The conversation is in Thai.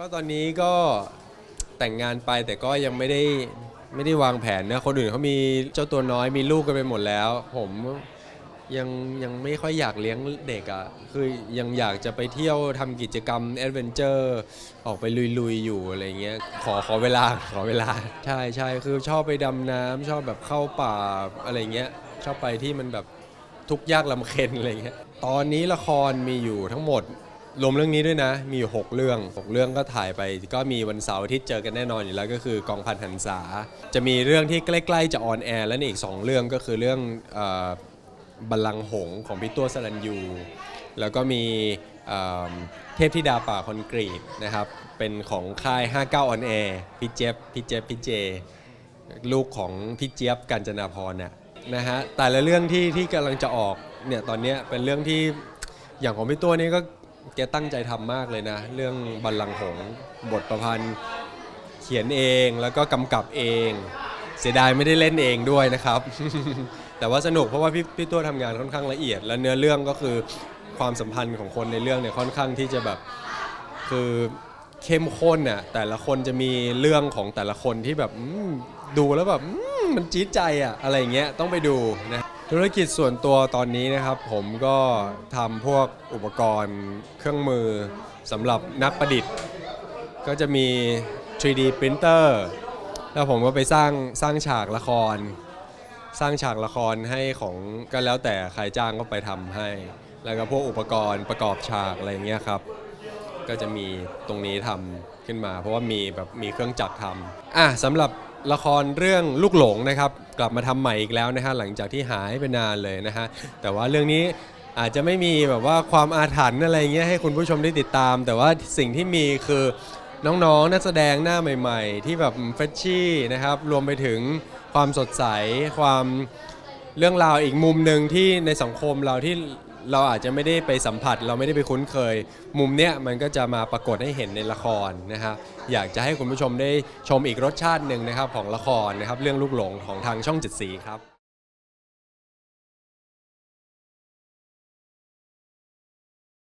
ก็ตอนนี้ก็แต่งงานไปแต่ก็ยังไม่ได้ไม่ได้วางแผนนะคนอื่นเขามีเจ้าตัวน้อยมีลูกกันไปหมดแล้ว ผมยังยังไม่ค่อยอยากเลี้ยงเด็กอะ่ะคือยังอยากจะไปเที่ยวทำกิจกรรมแอดเวนเจอร์ออกไปลุยๆ อยู่อะไรเงี้ยขอขอเวลาขอเวลา ใช่ใช่คือชอบไปดำน้ำชอบแบบเข้าป่าอะไรเงี้ยชอบไปที่มันแบบทุกยากลำเค็ญอะไรเงี้ยตอนนี้ละครมีอยู่ทั้งหมด รวมเรื่องนี้ด้วยนะ มีอยู่6เรื่อง 6 เรื่องก็ถ่ายไป ก็มีวันเสาร์ที่เจอกันแน่นอนอยู่แล้วก็คือกองพันหันษา จะมีเรื่องที่ใกล้ ๆ จะออนแอร์แล้วอีก 2 เรื่องก็คือเรื่องออบัลลังก์หงของพี่ตัวสรัญยู แล้วก็มีเเทพธิดาป่าคอนกรีตนะครับ เป็นของค่าย 59ออนแอร์พี่เจฟพี่เจฟพี่เจ ลูกของพี่เจี๊ยบกัญจนาพรน่ะนะฮะแต่ละเรื่องที่ที่กำลังจะออกเนี่ยตอนนี้เป็นเรื่องที่อย่างของพี่ตัวนี่ก็ แกตั้งใจทำมากเลยนะ เรื่องบัลลังก์หงส์บทประพันธ์เขียนเองแล้วก็กำกับเอง เสียดายไม่ได้เล่นเองด้วยนะครับ แต่ว่าสนุกเพราะว่าพี่พี่ตัวทำงานค่อนข้างละเอียด และเนื้อเรื่องก็คือความสัมพันธ์ของคนในเรื่องเนี่ยค่อนข้างที่จะแบบคือเข้มข้นน่ะแต่ละคนจะมีเรื่องของแต่ละคนที่แบบอืมดูแล้วแบบอืมมันจี๊ดใจอะอะไรอย่างเงี้ยต้องไปดูนะ ธุรกิจส่วนตัวตอนนี้นะครับ ผมก็ทำพวกอุปกรณ์เครื่องมือสำหรับนักประดิษฐ์ ก็จะมี 3D printer แล้วผมก็ไปสร้างสร้างฉากละคร สร้างฉากละครให้ของก็แล้วแต่ใครจ้างก็ไปทำให้ แล้วก็พวกอุปกรณ์ประกอบฉากอะไรอย่างเงี้ยครับ ก็จะมีตรงนี้ทำขึ้นมา เพราะว่ามีแบบมีเครื่องจักรทำอะสำหรับ ละครเรื่องลูกหลงนะครับ กลับมาทำใหม่อีกแล้วนะฮะหลังจากที่หายไปนานเลยนะฮะแต่ว่าเรื่องนี้อาจจะไม่มีแบบว่าความอาถรรพ์อะไรเงี้ยให้คุณผู้ชมได้ติดตาม แต่ว่าสิ่งที่มีคือน้องๆนักแสดงหน้าใหม่ ๆ ที่แบบเฟรชชี่นะครับรวมไปถึงความสดใสความเรื่องราวอีกมุมหนึ่งที่ในสังคมเราที่ เราอาจจะไม่ได้ไปสัมผัส เราไม่ได้ไปคุ้นเคย มุมเนี้ยมันก็จะมาปรากฏให้เห็นในละครนะครับอยากจะให้คุณผู้ชมได้ชมอีกรสชาติหนึ่งนะครับของละครนะครับเรื่องลูกหลงของทางช่องเจ็ดสีครับ